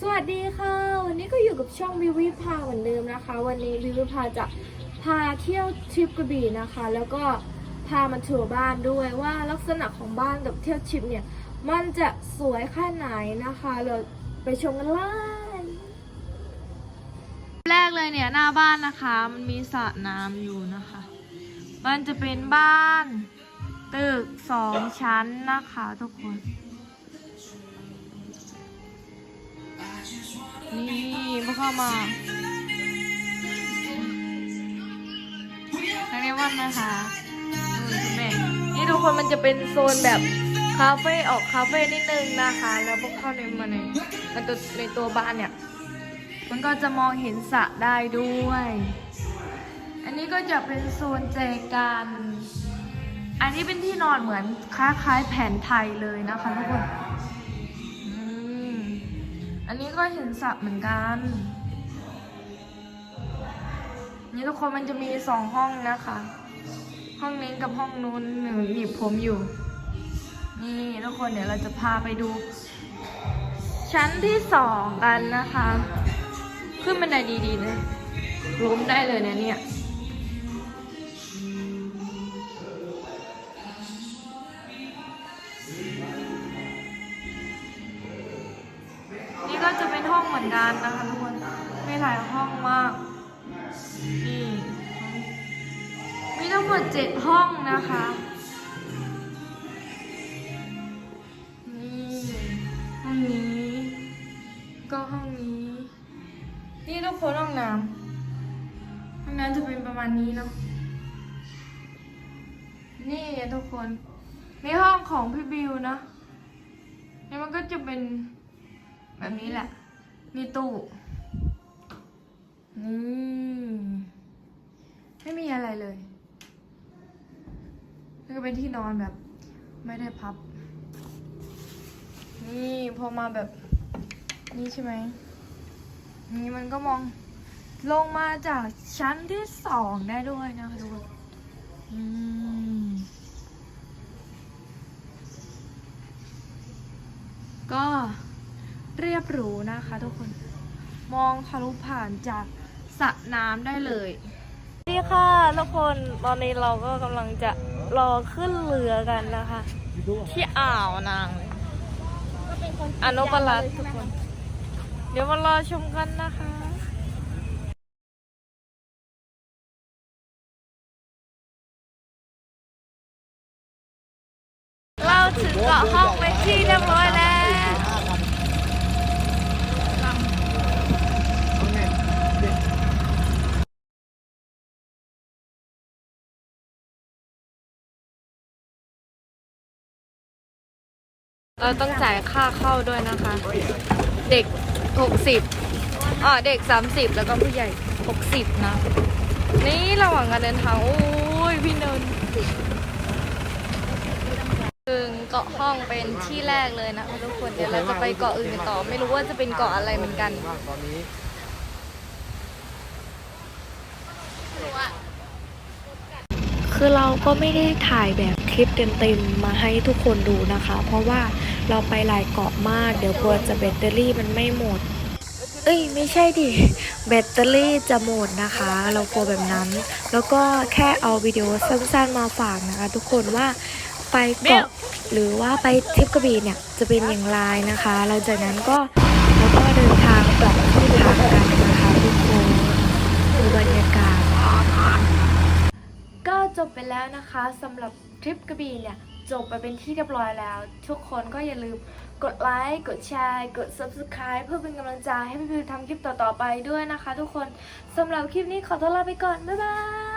สวัสดีค่ะ วันนี้ก็อยู่กับช่องวิวิพาเหมือนเดิมนะคะ วันนี้วิวิพาจะพาเที่ยวทริปกระบี่นะคะ แล้วก็พามาทัวร์บ้านด้วยว่าลักษณะของบ้านกับเที่ยวทริปเนี่ย มันจะสวยแค่ไหนนะคะ เราไปชมกันเลยแรกเลยเนี่ยหน้าบ้านนะคะ มันมีสระน้ำอยู่นะคะมันจะเป็นบ้าน ตึกสองชั้นนะคะทุกคน นี่พวกเข้ามานักเรียนวันนะคะแม่นี่ทุกคนมันจะเป็นโซนแบบคาเฟ่ออกคาเฟ่นิดนึงนะคะ แล้วพวกเข้าในมาในในตัวในตัวบ้านเนี่ย มันก็จะมองเห็นสระได้ด้วย อันนี้ก็จะเป็นโซนแจกันอันนี้เป็นที่นอนเหมือนคล้ายๆแผนไทยเลยนะคะทุกคน นนี้ก็เห็นสระเหมือนกัน นี่ทุกคนมันจะมีสองห้องนะคะ ห้องนี้กับห้องนู้นหนูหนีบผมอยู่ นี่ทุกคนเดี๋ยวเราจะพาไปดู ชั้นที่สองกันนะคะ ขึ้นบันไดดีๆนะล้มได้เลยนะเนี่ย เหมือนกันนะคะทุกคนมีหลายห้องมากนี่มีทั้งหมดเจ็ดห้องนะคะนี่ห้องนี้ ก็ห้องนี้ นี่ทุกคนห้องน้ำห้องน้ำจะเป็นประมาณนี้เนาะนี่ทุกคนนี่ห้องของพี่บิวนะนี่มันก็จะเป็นแบบนี้แหละ มีตู้นี่ไม่มีอะไรเลยนี่ก็เป็นที่นอนแบบ ไม่ได้พับ นี่พอมาแบบนี่ใช่ไหมนี่มันก็มองลงมาจากชั้นที่สองได้ด้วยนะคะทุกคนก็ เรียบหรูนะคะทุกคน มองทะลุผ่านจากสระน้ำได้เลยนี่ค่ะทุกคนตอนนี้เราก็กำลังจะรอขึ้นเรือกันนะคะ ที่อ่าวนางเลยอนุปรัตทุกคน เดี๋ยวมารอชมกันนะคะเราถึงเกาะห้องเป็นที่เรียบร้อยแล้ว เราต้องจ่ายค่าเข้าด้วยนะคะ เด็ก 60อ่าเด็ก 30 แล้วก็ผู้ใหญ่ 60 นะ นี่ระหว่างการเดินทาง โอ้ย พี่เนินถึงเกาะห้องเป็นที่แรกเลยนะคะทุกคน เดี๋ยวเราจะไปเกาะอื่นกันต่อ ไม่รู้ว่าจะเป็นเกาะอะไรเหมือนกันคือเราก็ไม่ได้ถ่ายแบบ ลิปเต็มๆมาให้ทุกคนดูนะคะ เพราะว่าเราไปหลายเกาะมาก เดี๋ยวกลัวจะแบตเตอรี่มันไม่หมด เอ้ยไม่ใช่ดิ แบตเตอรี่จะหมดนะคะ เรากลัวแบบนั้น แล้วก็แค่เอาวิดีโอสั้นๆมาฝากนะคะ ทุกคนว่าไปเกาะหรือว่าไปทริปกระบี่เนี่ยจะเป็นอย่างไรนะคะหลังจากนั้นก็แล้วก็เดินทางกลับที่พักกันนะคะทุกคนดูบรรยากาศก็จบไปแล้วนะคะสำหรับ ทริปกระบี่เนี่ยจบไปเป็นที่เรียบร้อยแล้ว ทุกคนก็อย่าลืมกดไลค์กดแชร์กด subscribe เพื่อเป็นกำลังใจให้พี่พิวทำคลิปต่อๆไปด้วยนะคะ ทุกคนสำหรับคลิปนี้ขอตัวลาไปก่อน บ๊ายบาย